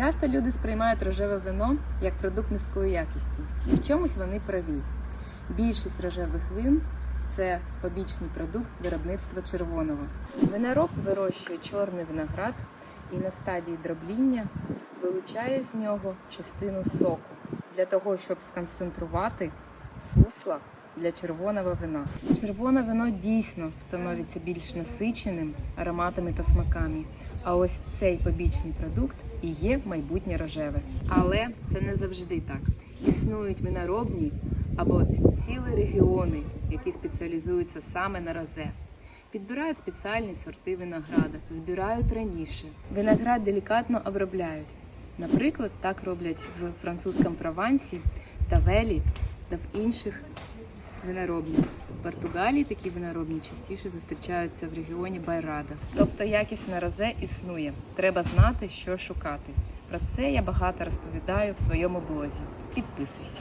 Часто люди сприймають рожеве вино як продукт низької якості, і в чомусь вони праві. Більшість рожевих вин це побічний продукт виробництва червоного. Винороб вирощує чорний виноград і на стадії дробління вилучає з нього частину соку для того, щоб сконцентрувати сусла для червоного вина. Червоне вино дійсно становиться більш насиченим ароматами та смаками. А ось цей побічний продукт і є майбутнє рожеве. Але це не завжди так. Існують виноробні або цілі регіони, які спеціалізуються саме на розе. Підбирають спеціальні сорти винограда, збирають раніше. Виноград делікатно обробляють. Наприклад, так роблять в французькому Провансі та Велі та в інших виноробнях. В Португалії такі виноробні частіше зустрічаються в регіоні Байрада. Тобто якісне розе існує. Треба знати, що шукати. Про це я багато розповідаю в своєму блозі. Підписуйся.